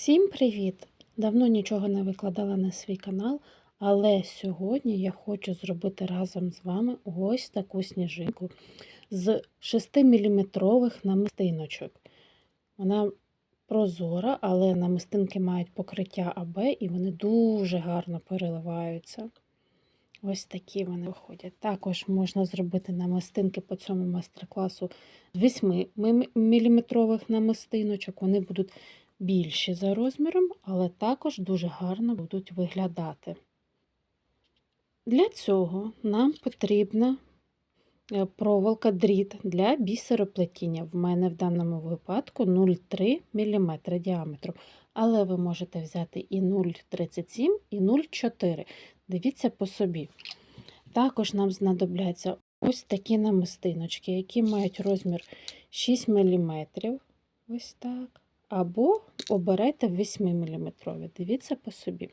Всім привіт! Давно нічого не викладала на свій канал, але сьогодні я хочу зробити разом з вами ось таку сніжинку з 6-мм намистиночок. Вона прозора, але намистинки мають покриття АБ і вони дуже гарно переливаються. Ось такі вони виходять. Також можна зробити намистинки по цьому майстер-класу з 8-мм намистиночок. Вони будуть більші за розміром, але також дуже гарно будуть виглядати. Для цього нам потрібна е, проволока дріт для бісероплетіння. В мене в даному випадку 0,3 мм діаметру, але ви можете взяти і 0,37, і 0,4 Дивіться по собі. Також нам знадобляться ось такі намистиночки, які мають розмір 6 мм. Ось так. Або обирайте 8 мм. Дивіться по собі.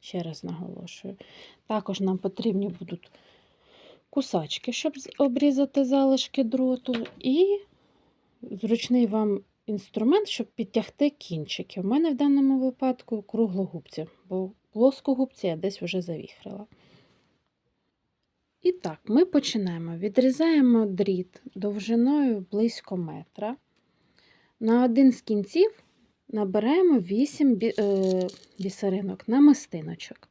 Ще раз наголошую. Також нам потрібні будуть кусачки, щоб обрізати залишки дроту, і зручний вам інструмент, щоб підтягти кінчики. У мене в даному випадку круглогубці, бо плоскогубці я десь вже завіхрила. І так, ми починаємо. Відрізаємо дріт довжиною близько метра. На один з кінців набираємо 8 бі, е, бісеринок намистиночок.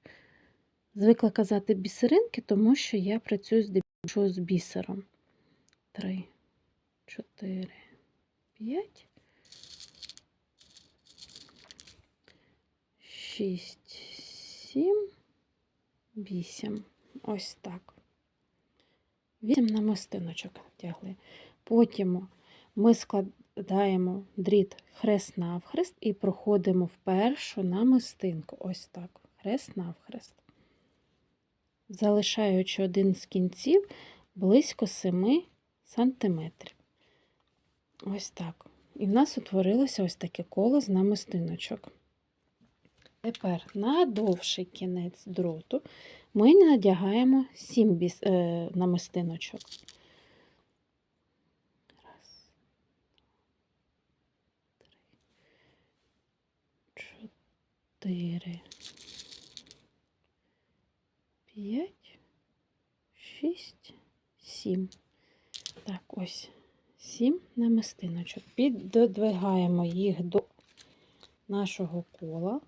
Звикла казати бісеринки, тому що я працюю здебільшого з бісером. 3, 4, 5, 6, 7, 8. Ось так. 8 намистиночок втягли. Потім ми складаємо дріт хрест навхрест і проходимо в першу намистинку. Ось так. Хрест навхрест. Залишаючи один з кінців близько 7 сантиметрів. Ось так. І в нас утворилося ось таке коло з намистиночок. Тепер на довший кінець дроту ми надягаємо 7 е, намистиночок. Раз, три, чотири, п'ять, шість, сім. Так, ось сім намистиночок. Піддвигаємо їх до нашого кола.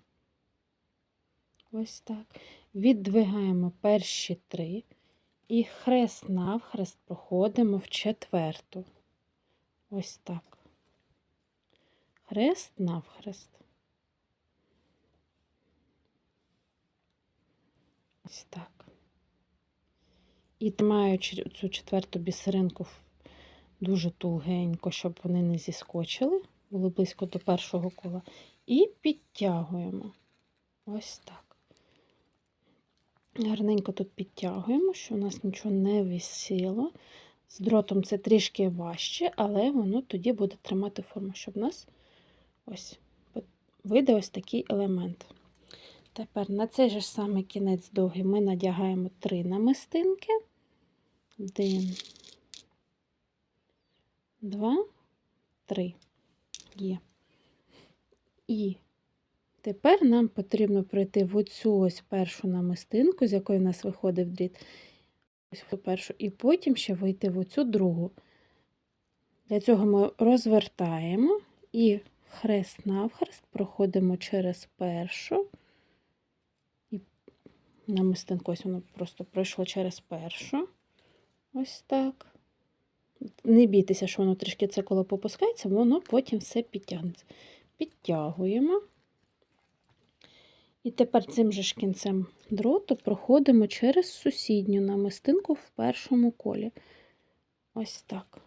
Ось так. Віддвигаємо перші три і хрест навхрест проходимо в четверту. Ось так. Хрест навхрест. Ось так. І тримаючи цю четверту бісеринку дуже тугенько, щоб вони не зіскочили, були близько до першого кола, і підтягуємо. Ось так. Гарненько тут підтягуємо, що у нас нічого не висіло. З дротом це трішки важче, але воно тоді буде тримати форму, щоб у нас ось вийде ось такий елемент. Тепер на цей же самий кінець довгий ми надягаємо три намистинки. Один, два, три. Є. І Тепер нам потрібно пройти в оцю ось першу намистинку, з якої в нас виходив дріт, ось першу, і потім ще вийти в оцю другу. Для цього ми розвертаємо і хрест навхрест проходимо через першу. І намистинку ось воно просто пройшло через першу. Ось так. Не бійтеся, що воно трішки це коло попускається, воно потім все підтягнеться. Підтягуємо. І тепер цим же ж кінцем дроту проходимо через сусідню намистинку в першому колі. Ось так.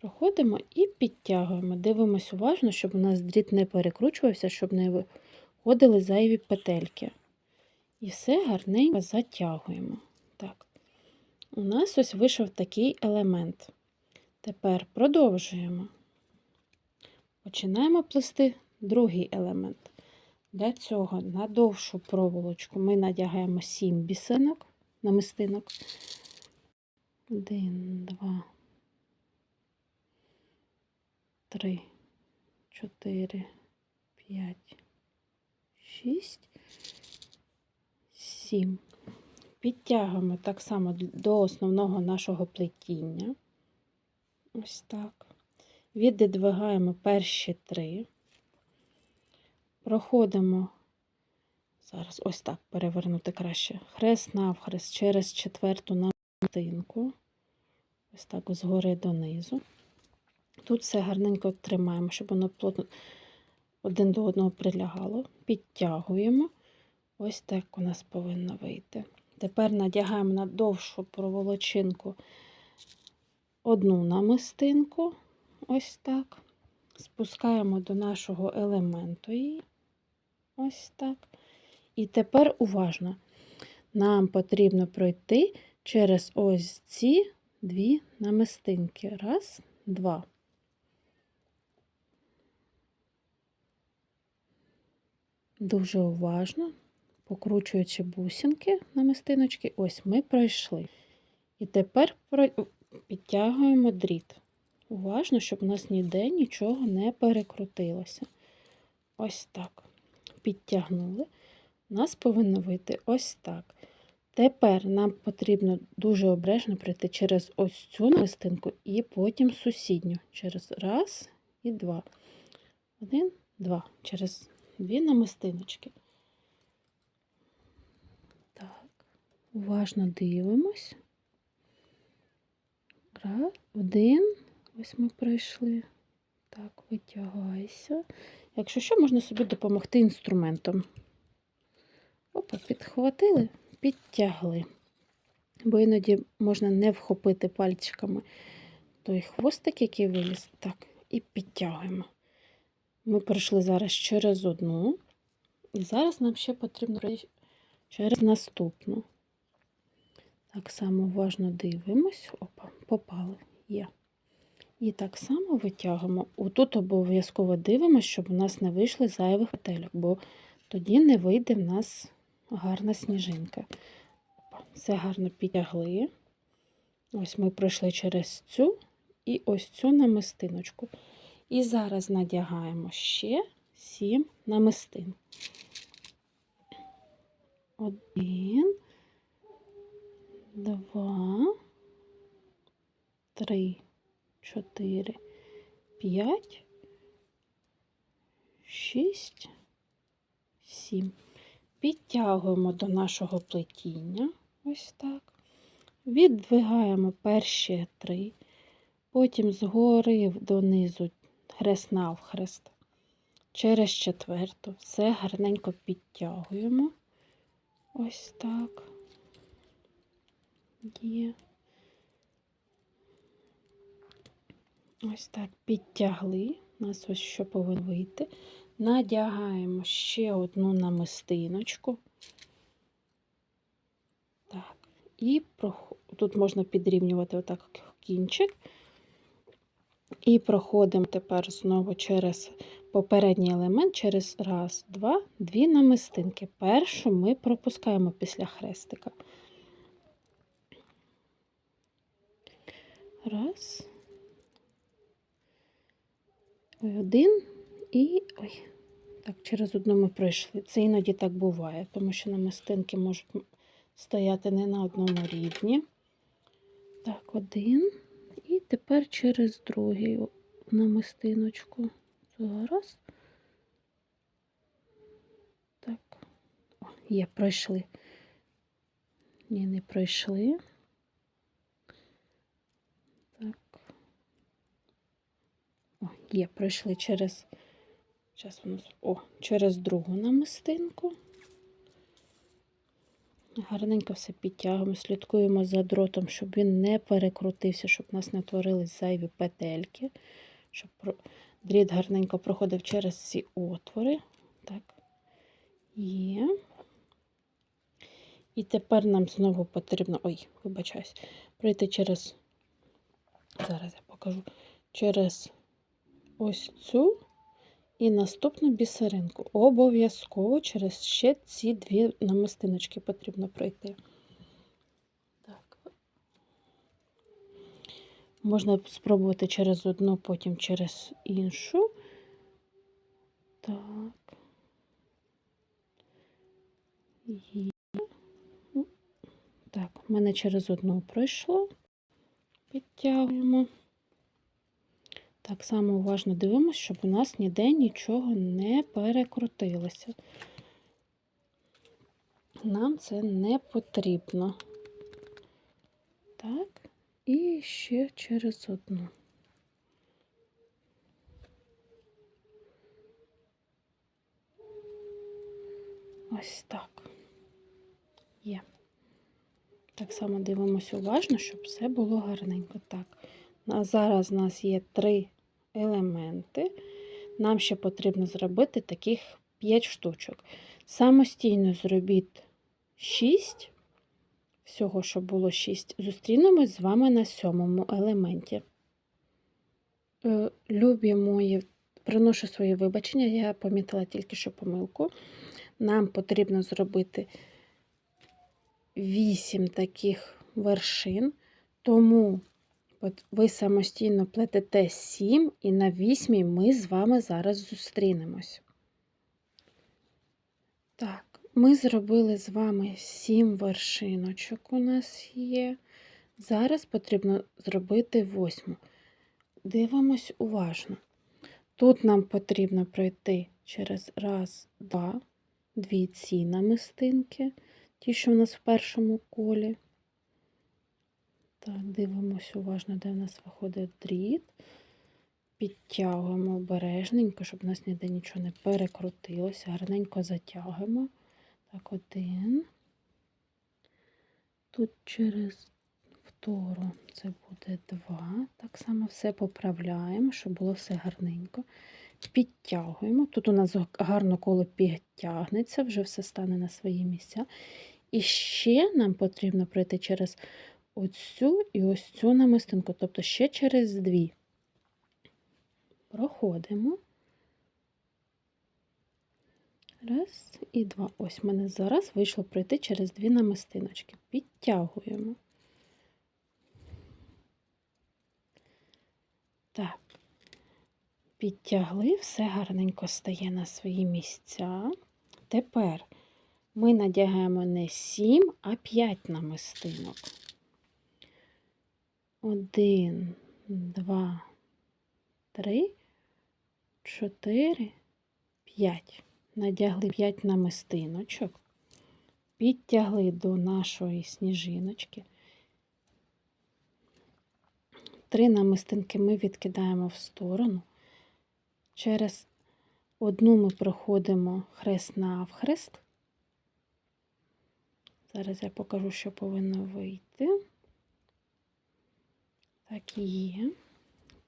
Проходимо і підтягуємо. Дивимось уважно, щоб у нас дріт не перекручувався, щоб не виходили зайві петельки. І все гарненько затягуємо. Так. У нас ось вийшов такий елемент. Тепер продовжуємо. Починаємо плести другий елемент. Для цього на довшу проволочку ми надягаємо 7 бісинок, намистинок. Один, два, три, чотири, п'ять, шість, сім. Підтягуємо так само до основного нашого плетіння. Ось так. Віддвигаємо перші три. Проходимо, зараз ось так перевернути краще. Хрест навхрест через четверту намистинку. Ось так згори донизу. Тут все гарненько тримаємо, щоб воно плотно один до одного прилягало. Підтягуємо. Ось так у нас повинно вийти. Тепер надягаємо на довшу проволочинку одну намистинку. Ось так. Спускаємо до нашого елементу її. Ось так. І тепер уважно. Нам потрібно пройти через ось ці дві намистинки. Раз, два. Дуже уважно, покручуючи бусинки намистиночки, ось ми пройшли. І тепер підтягуємо дріт. Уважно, щоб у нас ніде нічого не перекрутилося. Ось так. Підтягнули. У нас повинно вийти ось так. Тепер нам потрібно дуже обережно пройти через ось цю намистинку і потім сусідню. Через раз і два. Один, два. Через дві намистиночки. Так, уважно дивимось. Раз, один. Ось ми пройшли. Так, витягайся. Якщо що, можна собі допомогти інструментом. Опа, підхватили, підтягли. Бо іноді можна не вхопити пальчиками той хвостик, який виліз. Так, і підтягуємо. Ми пройшли зараз через одну. І зараз нам ще потрібно через наступну. Так само уважно дивимось. Опа, попали. Є. І так само витягуємо. Отут обов'язково дивимося, щоб у нас не вийшли зайвих петельок, бо тоді не вийде в нас гарна сніжинка. Все гарно підтягли. Ось ми пройшли через цю і ось цю намистиночку. І зараз надягаємо ще 7 намистин. Один, два, три, чотири, п'ять, шість, сім. Підтягуємо до нашого плетіння. Ось так. Віддвигаємо перші три, потім згори донизу хрест навхрест. Через четверту все гарненько підтягуємо. Ось так. Є. Ось так підтягли. Нас ось що повинно вийти. Надягаємо ще одну намистиночку. Так, і прох... тут можна підрівнювати отак кінчик. І проходимо тепер знову через попередній елемент, через раз, два, дві намистинки. Першу ми пропускаємо після хрестика. Раз. Ой, один і. Ой, так, через одну ми пройшли. Це іноді так буває, тому що намистинки можуть стояти не на одному рівні. Так, один. І тепер через другий намистиночку. Зараз. Так. О, є, пройшли. Ні, не пройшли. Так. О, є, пройшли через. Зараз воно. О, через другу намистинку. Гарненько все підтягуємо, слідкуємо за дротом, щоб він не перекрутився, щоб у нас не творились зайві петельки, щоб дріт гарненько проходив через ці отвори. Так, є. І тепер нам знову потрібно, ой, вибачаюсь, пройти через, зараз я покажу, через ось цю і наступну бісеринку. Обов'язково через ще ці дві намистиночки потрібно пройти. Так. Можна спробувати через одну, потім через іншу. Так. Так, в мене через одну пройшло. Підтягуємо. Так само уважно дивимося, щоб у нас ніде нічого не перекрутилося. Нам це не потрібно. Так, і ще через одну. Ось так. Є. Так само дивимося уважно, щоб все було гарненько. Так. А зараз у нас є три елементи. Нам ще потрібно зробити таких 5 штучок. Самостійно зробіть 6. Всього, щоб було 6. Зустрінемось з вами на сьомому елементі. Е, Любі мої, приношу свої вибачення, я помітила тільки що помилку. Нам потрібно зробити 8 таких вершин, тому ви самостійно плетете 7, і на 8 ми з вами зараз зустрінемось. Так, ми зробили з вами 7 вершиночок у нас є. Зараз потрібно зробити восьму. Дивимось уважно. Тут нам потрібно пройти через раз, два, дві ці намистинки, ті, що в нас в першому колі. Так, дивимося уважно, де в нас виходить дріт. Підтягуємо обережненько, щоб у нас ніде нічого не перекрутилося. Гарненько затягуємо. Так, один. Тут через втору це буде два. Так само все поправляємо, щоб було все гарненько. Підтягуємо. Тут у нас гарно коло підтягнеться, вже все стане на свої місця. І ще нам потрібно пройти через оцю і ось цю намистинку, тобто ще через дві. Проходимо. Раз і два. Ось в мене зараз вийшло пройти через дві намистиночки. Підтягуємо. Так, підтягли, все гарненько стає на свої місця. Тепер ми надягаємо не 7, а 5 намистинок. Один, два, три, чотири, п'ять. Надягли 5 намистиночок, підтягли до нашої сніжиночки. Три намистинки ми відкидаємо в сторону. Через одну ми проходимо хрест навхрест. Зараз я покажу, що повинно вийти. Так є.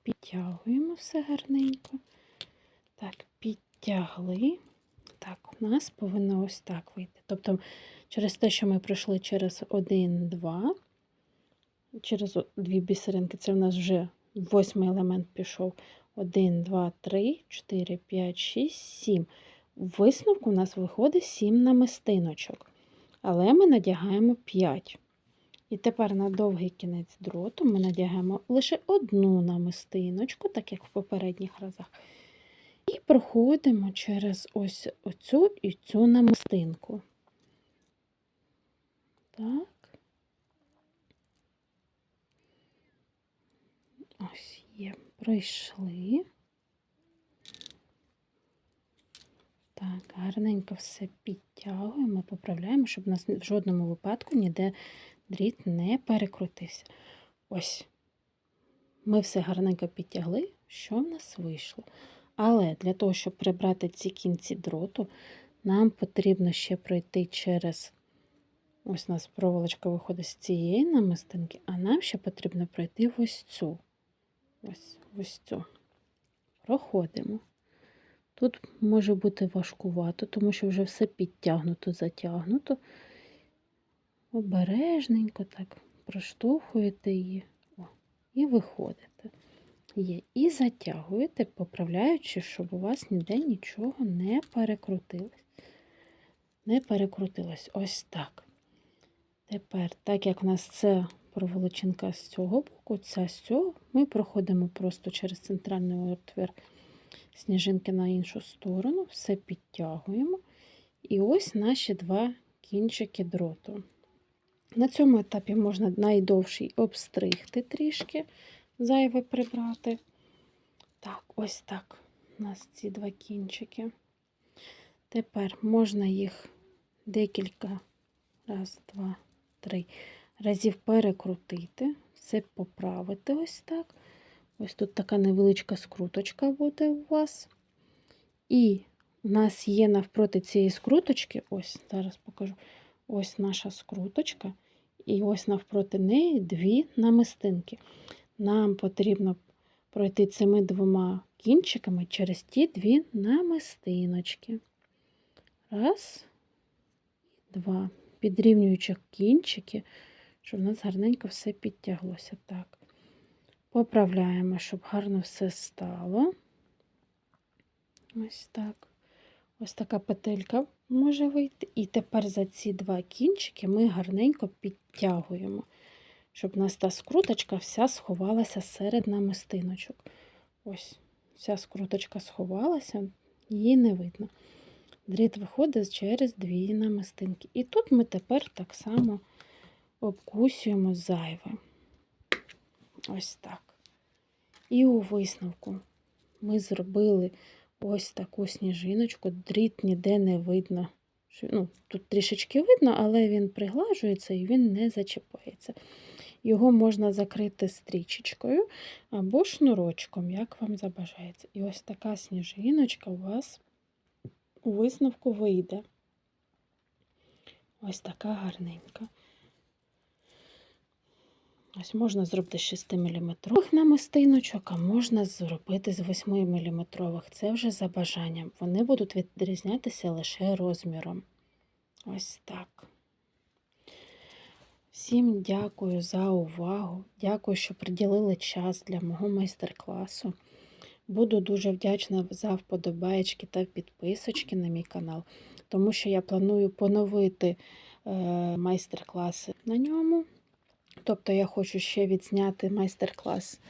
Підтягуємо все гарненько. Так, підтягли. Так, у нас повинно ось так вийти. Тобто, через те, що ми пройшли через 1, 2, через дві бісеринки, це в нас вже восьмий елемент пішов. 1, 2, 3, 4, 5, 6, 7. У висновку у нас виходить 7 намистиночок. Але ми надягаємо 5. І тепер на довгий кінець дроту ми надягаємо лише одну намистиночку, так як в попередніх разах. І проходимо через ось оцю і цю намистинку. Так. Ось є, пройшли. Так, гарненько все підтягуємо, поправляємо, щоб у нас в жодному випадку ніде дріт не перекрутився. Ось, ми все гарненько підтягли, що в нас вийшло. Але для того, щоб прибрати ці кінці дроту, нам потрібно ще пройти через ось у нас проволочка виходить з цієї намистинки, а нам ще потрібно пройти ось цю. Ось, ось цю. Проходимо. Тут може бути важкувато, тому що вже все підтягнуто, затягнуто. Обережненько так проштовхуєте її О, і виходите. Є. І затягуєте, поправляючи, щоб у вас ніде нічого не перекрутилось. Не перекрутилось. Ось так. Тепер, так як у нас це проволочинка з цього боку, ця з цього, ми проходимо просто через центральний отвір сніжинки на іншу сторону, все підтягуємо. І ось наші два кінчики дроту. На цьому етапі можна найдовший обстригти трішки, зайве прибрати. Так, ось так у нас ці два кінчики. Тепер можна їх декілька, раз, два, три разів перекрутити, все поправити ось так. Ось тут така невеличка скруточка буде у вас. І у нас є навпроти цієї скруточки, ось, зараз покажу, ось наша скруточка, і ось навпроти неї дві намистинки. Нам потрібно пройти цими двома кінчиками через ті дві намистиночки. Раз, два. Підрівнюючи кінчики, щоб у нас гарненько все підтяглося. Так. Поправляємо, щоб гарно все стало. Ось так. Ось така петелька може вийти. І тепер за ці два кінчики ми гарненько підтягуємо, щоб у нас та скруточка вся сховалася серед намистиночок. Ось, вся скруточка сховалася, її не видно. Дріт виходить через дві намистинки. І тут ми тепер так само обкусуємо зайве. Ось так. І у висновку ми зробили ось таку сніжиночку, дріт ніде не видно. Ну, тут трішечки видно, але він приглажується і він не зачіпається. Його можна закрити стрічечкою або шнурочком, як вам забажається. І ось така сніжиночка у вас у висновку вийде. Ось така гарненька. Ось можна зробити з 6 мм намистиночок, а можна зробити з 8 мм. Це вже за бажанням. Вони будуть відрізнятися лише розміром. Ось так. Всім дякую за увагу. Дякую, що приділили час для мого майстер-класу. Буду дуже вдячна за вподобаєчки та підписочки на мій канал, тому що я планую поновити е, майстер-класи на ньому. Тобто я хочу ще відзняти майстер-клас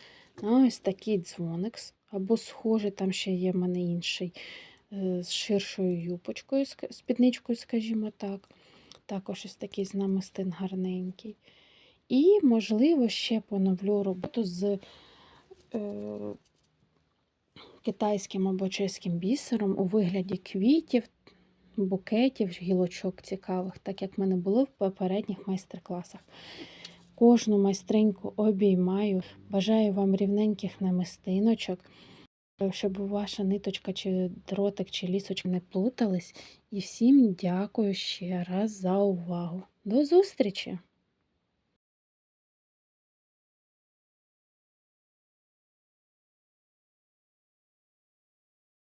на ось такий дзвоник, або схожий, там ще є в мене інший е, з ширшою юпочкою, спідничкою, скажімо так. Також ось такий з гарненький. І, можливо, ще поновлю роботу з е, китайським або чеським бісером у вигляді квітів, букетів, гілочок цікавих, так як в мене було в попередніх майстер-класах. Кожну майстриньку обіймаю. Бажаю вам рівненьких намистиночок, щоб ваша ниточка, чи дротик, чи лісочка не плутались. І всім дякую ще раз за увагу. До зустрічі!